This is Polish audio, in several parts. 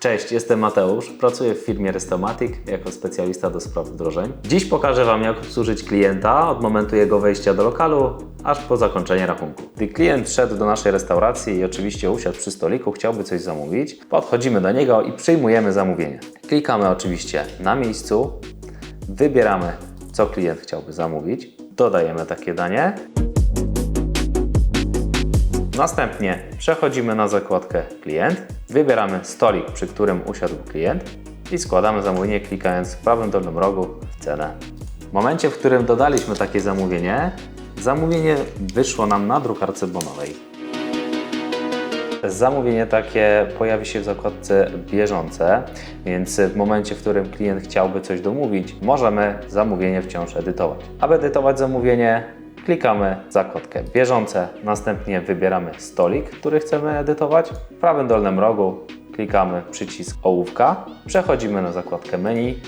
Cześć, jestem Mateusz, pracuję w firmie Restomatic jako specjalista do spraw wdrożeń. Dziś pokażę Wam, jak obsłużyć klienta od momentu jego wejścia do lokalu, aż po zakończenie rachunku. Gdy klient wszedł do naszej restauracji i oczywiście usiadł przy stoliku, chciałby coś zamówić, podchodzimy do niego i przyjmujemy zamówienie. Klikamy oczywiście na miejscu, wybieramy, co klient chciałby zamówić, dodajemy takie danie, Następnie przechodzimy na zakładkę klient, wybieramy stolik, przy którym usiadł klient i składamy zamówienie klikając w prawym dolnym rogu w cenę. W momencie, w którym dodaliśmy takie zamówienie, zamówienie wyszło nam na drukarce bonowej. Zamówienie takie pojawi się w zakładce bieżące, więc w momencie, w którym klient chciałby coś domówić, możemy zamówienie wciąż edytować. Aby edytować zamówienie, klikamy zakładkę bieżące, następnie wybieramy stolik, który chcemy edytować. W prawym dolnym rogu klikamy przycisk ołówka, przechodzimy na zakładkę menu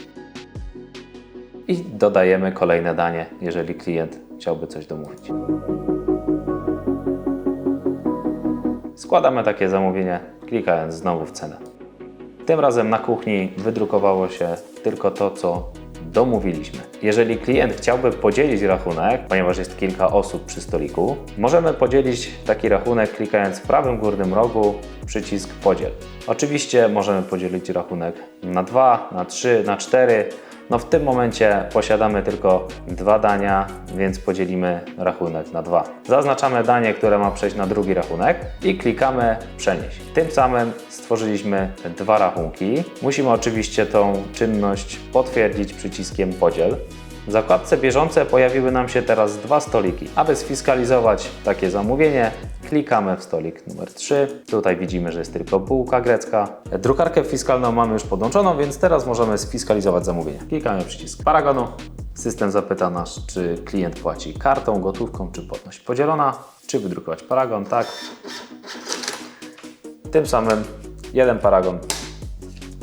i dodajemy kolejne danie, jeżeli klient chciałby coś domówić. Składamy takie zamówienie, klikając znowu w cenę. Tym razem na kuchni wydrukowało się tylko to, co domówiliśmy. Jeżeli klient chciałby podzielić rachunek, ponieważ jest kilka osób przy stoliku, możemy podzielić taki rachunek klikając w prawym górnym rogu przycisk podziel. Oczywiście możemy podzielić rachunek na 2, na 3, na 4. No w tym momencie posiadamy tylko dwa dania, więc podzielimy rachunek na dwa. Zaznaczamy danie, które ma przejść na drugi rachunek i klikamy przenieść. Tym samym stworzyliśmy dwa rachunki. Musimy oczywiście tą czynność potwierdzić przyciskiem podziel. W zakładce bieżące pojawiły nam się teraz dwa stoliki. Aby sfiskalizować takie zamówienie, klikamy w stolik numer 3. Tutaj widzimy, że jest tylko bułka grecka. Drukarkę fiskalną mamy już podłączoną, więc teraz możemy sfiskalizować zamówienie. Klikamy przycisk paragonu. System zapyta nas, czy klient płaci kartą, gotówką, czy płatność podzielona, czy wydrukować paragon. Tak. Tym samym jeden paragon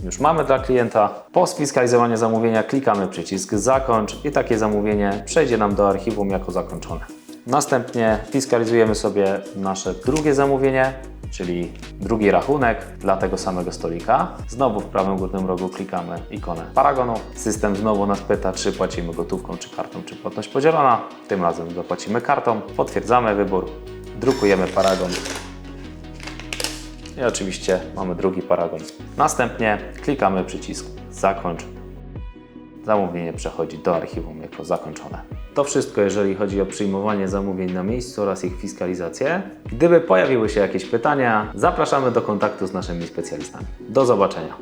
już mamy dla klienta. Po sfiskalizowaniu zamówienia klikamy przycisk zakończ i takie zamówienie przejdzie nam do archiwum jako zakończone. Następnie fiskalizujemy sobie nasze drugie zamówienie, czyli drugi rachunek dla tego samego stolika. Znowu w prawym górnym rogu klikamy ikonę paragonu. System znowu nas pyta, czy płacimy gotówką, czy kartą, czy płatność podzielona. Tym razem zapłacimy kartą. Potwierdzamy wybór, drukujemy paragon i oczywiście mamy drugi paragon. Następnie klikamy przycisk zakończ. Zamówienie przechodzi do archiwum jako zakończone. To wszystko, jeżeli chodzi o przyjmowanie zamówień na miejscu oraz ich fiskalizację. Gdyby pojawiły się jakieś pytania, zapraszamy do kontaktu z naszymi specjalistami. Do zobaczenia.